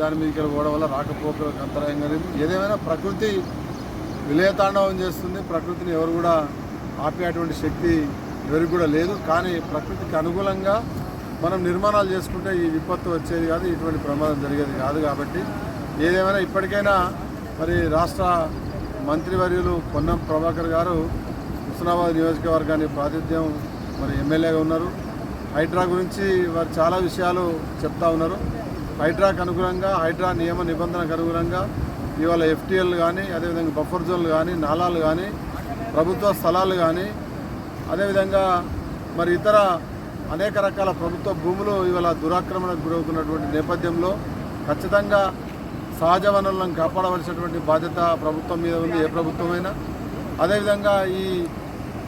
దాని మీదకి పోవడం వల్ల రాకపోకలకు అంతరాయం కలిగింది. ఏదేమైనా ప్రకృతి విలయతాండవం చేస్తుంది. ప్రకృతిని ఎవరు కూడా ఆపేటువంటి శక్తి ఎవరికి కూడా లేదు. కానీ ప్రకృతికి అనుకూలంగా మనం నిర్మాణాలు చేసుకుంటే ఈ విపత్తు వచ్చేది కాదు ఇటువంటి ప్రమాదం జరిగేది కాదు కాబట్టి. ఏదేమైనా ఇప్పటికైనా మరి రాష్ట్ర మంత్రివర్యులు పొన్నం ప్రభాకర్ గారు హుస్నాబాద్ నియోజకవర్గాన్ని ప్రాతిధ్యం మరి ఎమ్మెల్యేగా ఉన్నారు. హైడ్రా గురించి వారు చాలా విషయాలు చెప్తా ఉన్నారు. హైడ్రాకు అనుగుణంగా హైడ్రా నియమ నిబంధనకు అనుగుణంగా ఇవాళ ఎఫ్టీఎల్ కానీ అదేవిధంగా బఫర్ జోన్లు కానీ నాలాలు కానీ ప్రభుత్వ స్థలాలు కానీ అదేవిధంగా మరి ఇతర అనేక రకాల ప్రభుత్వ భూములు ఇవాళ దురాక్రమణకు గురవుతున్నటువంటి నేపథ్యంలో ఖచ్చితంగా సహజ వనరులను కాపాడవలసినటువంటి బాధ్యత ప్రభుత్వం మీద ఉంది ఏ ప్రభుత్వమైనా. అదేవిధంగా ఈ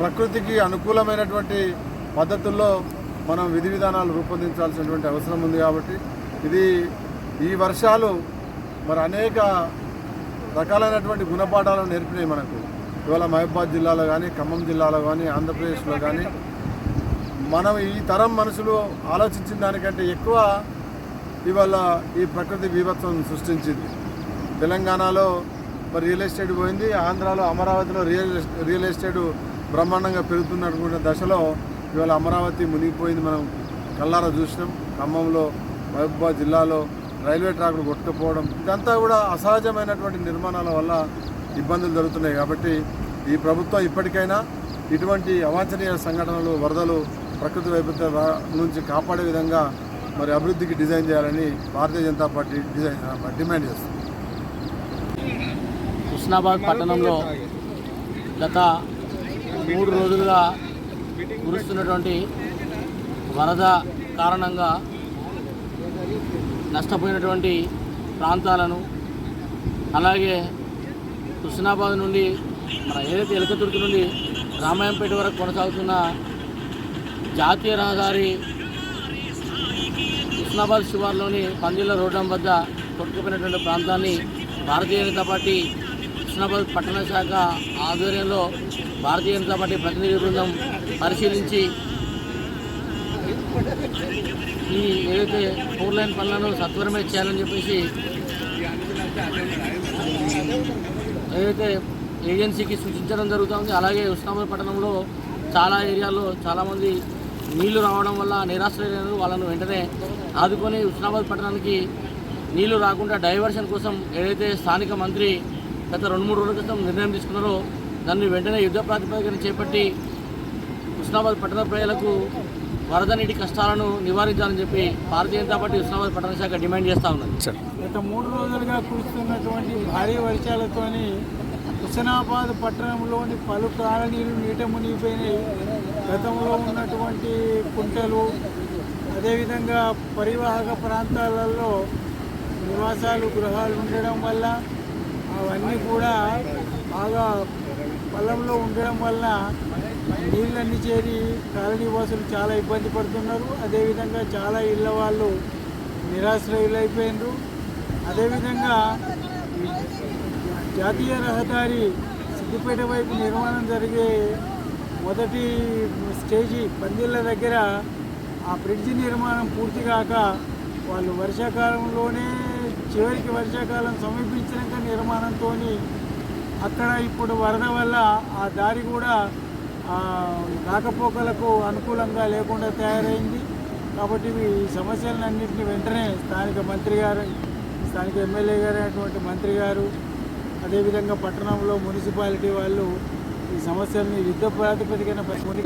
ప్రకృతికి అనుకూలమైనటువంటి పద్ధతుల్లో మనం విధి విధానాలు రూపొందించాల్సినటువంటి అవసరం ఉంది కాబట్టి ఇది ఈ వర్షాలు మరి అనేక రకాలైనటువంటి గుణపాఠాలను నేర్పినాయి మనకు. ఇవాళ మహబాద్ జిల్లాలో కానీ ఖమ్మం జిల్లాలో కానీ ఆంధ్రప్రదేశ్లో కానీ మనం ఈ తరం మనుషులు ఆలోచించిన దానికంటే ఎక్కువ ఇవాళ ఈ ప్రకృతి బీభత్సం సృష్టించింది. తెలంగాణలో మరి రియల్ ఎస్టేట్ పోయింది ఆంధ్రాలో అమరావతిలో రియల్ రియల్ ఎస్టేట్ బ్రహ్మాండంగా పెరుగుతున్నటువంటి దశలో ఇవాళ అమరావతి మునిగిపోయింది మనం కల్లారా చూసినాం. ఖమ్మంలో మహబూబాబాద్ జిల్లాలో రైల్వే ట్రాక్లు కొట్టుకుపోవడం ఇదంతా కూడా అసహజమైనటువంటి నిర్మాణాల వల్ల ఇబ్బందులు జరుగుతున్నాయి. కాబట్టి ఈ ప్రభుత్వం ఇప్పటికైనా ఇటువంటి అవాంఛనీయ సంఘటనలు వరదలు ప్రకృతి వైపరీత్యం నుంచి కాపాడే విధంగా మరి అభివృద్ధికి డిజైన్ చేయాలని Bharatiya Janata party design demand చేస్తుంది. హుస్నాబాద్ పట్టణంలో గత మూడు రోజులుగా కురుస్తున్నటువంటి వరద కారణంగా నష్టపోయినటువంటి ప్రాంతాలను అలాగే హుస్నాబాద్ నుండి మన ఏదైతే ఎలకతుర్తి నుండి రామాయంపేట వరకు కొనసాగుతున్న జాతీయ రహదారి హుస్నాబాద్ శివార్లోని పందిళ్ళ రోడ్డం వద్ద కొట్టుకుపోయినటువంటి ప్రాంతాన్ని భారతీయ జనతా పార్టీ హుస్నాబాద్ పట్టణ శాఖ ఆధ్వర్యంలో భారతీయ జనతా పార్టీ ప్రతినిధి బృందం పరిశీలించి ఈ ఏదైతే ఫోర్ లైన్ పనులను సత్వరమే చేయాలని చెప్పేసి ఏదైతే ఏజెన్సీకి సూచించడం జరుగుతుంది అలాగే ఉస్మానాబాద్ పట్టణంలో చాలా ఏరియాల్లో చాలామంది నీళ్ళు రావడం వల్ల నిరాశ్రయులు వాళ్ళను వెంటనే ఆదుకొని ఉస్మానాబాద్ పట్టణానికి నీళ్ళు రాకుండా డైవర్షన్ కోసం ఏదైతే స్థానిక మంత్రి గత రెండు మూడు రోజుల క్రితం నిర్ణయం తీసుకున్నారో దాన్ని వెంటనే యుద్ధ ప్రాతిపదికన చేపట్టి ఉస్మానాబాద్ పట్టణ ప్రజలకు వరద నీటి కష్టాలను నివారించాలని చెప్పి భారతీయ జనతా పార్టీ ఉస్మానాబాద్ పట్టణ శాఖ డిమాండ్ చేస్తూ ఉన్నది. గత మూడు రోజులుగా కురుస్తున్నటువంటి భారీ వర్షాలతోని హుస్నాబాద్ పట్టణంలోని పలు కాలనీలు నీట మునిగిపోయినాయి. గతంలో ఉన్నటువంటి కుంటలు అదేవిధంగా పరివాహక ప్రాంతాలలో నివాసాలు గృహాలు ఉండడం వల్ల అవన్నీ కూడా బాగా పొలంలో ఉండడం వల్ల నీళ్ళన్నీ చేరి కాలనీ వాసులు చాలా ఇబ్బంది పడుతున్నారు. అదేవిధంగా చాలా ఇళ్ళ వాళ్ళు నిరాశ్రయులైపోయినారు. అదేవిధంగా జాతీయ రహదారి సిద్దిపేట వైపు నిర్మాణం జరిగే మొదటి స్టేజీ పందిళ్ళ దగ్గర ఆ బ్రిడ్జి నిర్మాణం పూర్తి కాక వాళ్ళు వర్షాకాలంలోనే చివరికి వర్షాకాలం సమీపించినాక నిర్మాణంతో అక్కడ ఇప్పుడు వరద వల్ల ఆ దారి కూడా రాకపోకలకు అనుకూలంగా లేకుండా తయారైంది. కాబట్టి ఈ సమస్యలన్నింటినీ వెంటనే స్థానిక మంత్రి గారు స్థానిక ఎమ్మెల్యే గారు అయినటువంటి మంత్రి గారు అదేవిధంగా పట్టణంలో మున్సిపాలిటీ వాళ్ళు ఈ సమస్యల్ని యుద్ధ ప్రాతిపదికన పరిమితి